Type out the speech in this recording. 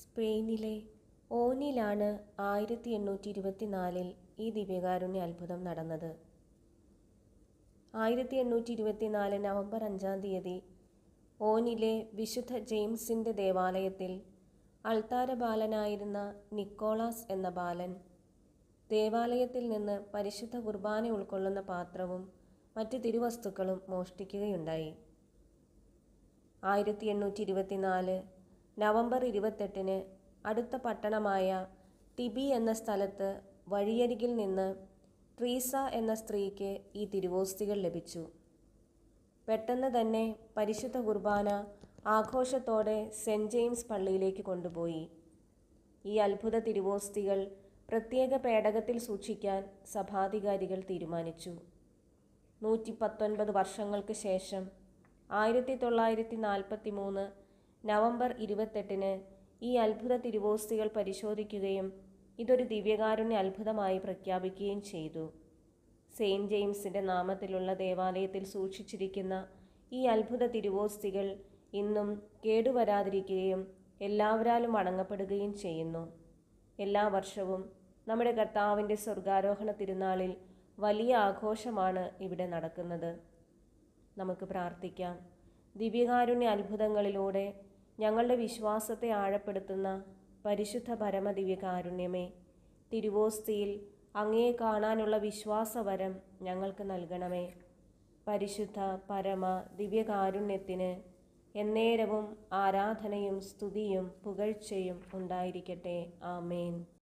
സ്പെയിനിലെ ഓനിലാണ് ആയിരത്തി എണ്ണൂറ്റി ഇരുപത്തിനാലിൽ ഈ ദിവ്യകാരുണ്യ അത്ഭുതം നടന്നത്. ആയിരത്തി എണ്ണൂറ്റി ഇരുപത്തിനാല് നവംബർ അഞ്ചാം തീയതി ഓനിലെ വിശുദ്ധ ജെയിംസിന്റെ ദേവാലയത്തിൽ അൾത്താര ബാലനായിരുന്ന നിക്കോളാസ് എന്ന ബാലൻ ദേവാലയത്തിൽ നിന്ന് പരിശുദ്ധ കുർബാന ഉൾക്കൊള്ളുന്ന പാത്രവും മറ്റ് തിരുവസ്തുക്കളും മോഷ്ടിക്കുകയുണ്ടായി. ആയിരത്തി എണ്ണൂറ്റി ഇരുപത്തിനാല് നവംബർ ഇരുപത്തെട്ടിന് അടുത്ത പട്ടണമായ തിബി എന്ന സ്ഥലത്ത് വഴിയരികിൽ നിന്ന് ട്രീസ എന്ന സ്ത്രീക്ക് ഈ തിരുവോസ്തികൾ ലഭിച്ചു. പെട്ടെന്ന് തന്നെ പരിശുദ്ധ കുർബാന ആഘോഷത്തോടെ സെന്റ് ജെയിംസ് പള്ളിയിലേക്ക് കൊണ്ടുപോയി. ഈ അത്ഭുത തിരുവോസ്തികൾ പ്രത്യേക പേടകത്തിൽ സൂക്ഷിക്കാൻ സഭാധികാരികൾ തീരുമാനിച്ചു. നൂറ്റി പത്തൊൻപത് വർഷങ്ങൾക്ക് ശേഷം ആയിരത്തി തൊള്ളായിരത്തി നാൽപ്പത്തി മൂന്ന് നവംബർ ഇരുപത്തെട്ടിന് ഈ അത്ഭുത തിരുവോസ്തികൾ പരിശോധിക്കുകയും ഇതൊരു ദിവ്യകാരുണ്യ അത്ഭുതമായി പ്രഖ്യാപിക്കുകയും ചെയ്തു. സെയിന്റ് ജെയിംസിന്റെ നാമത്തിലുള്ള ദേവാലയത്തിൽ സൂക്ഷിച്ചിരിക്കുന്ന ഈ അത്ഭുത തിരുവോസ്തികൾ ഇന്നും കേടുവരാതിരിക്കുകയും എല്ലാവരാലും വണങ്ങപ്പെടുകയും ചെയ്യുന്നു. എല്ലാ വർഷവും നമ്മുടെ കർത്താവിന്റെ സ്വർഗാരോഹണ തിരുനാളിൽ വലിയ ആഘോഷമാണ് ഇവിടെ നടക്കുന്നത്. നമുക്ക് പ്രാർത്ഥിക്കാം. ദിവ്യകാരുണ്യ അത്ഭുതങ്ങളിലൂടെ ഞങ്ങളുടെ വിശ്വാസത്തെ ആഴപ്പെടുത്തുന്ന പരിശുദ്ധ പരമദിവ്യ കാരുണ്യമേ തിരുവോസ്തിയിൽ അങ്ങയെ കാണാനുള്ള വിശ്വാസവരം ഞങ്ങൾക്ക് നൽകണമേ. പരിശുദ്ധ പരമ ദിവ്യകാരുണ്യത്തിന് എന്നേരവും ആരാധനയും സ്തുതിയും പുകഴ്ചയും ഉണ്ടായിരിക്കട്ടെ. ആമേൻ.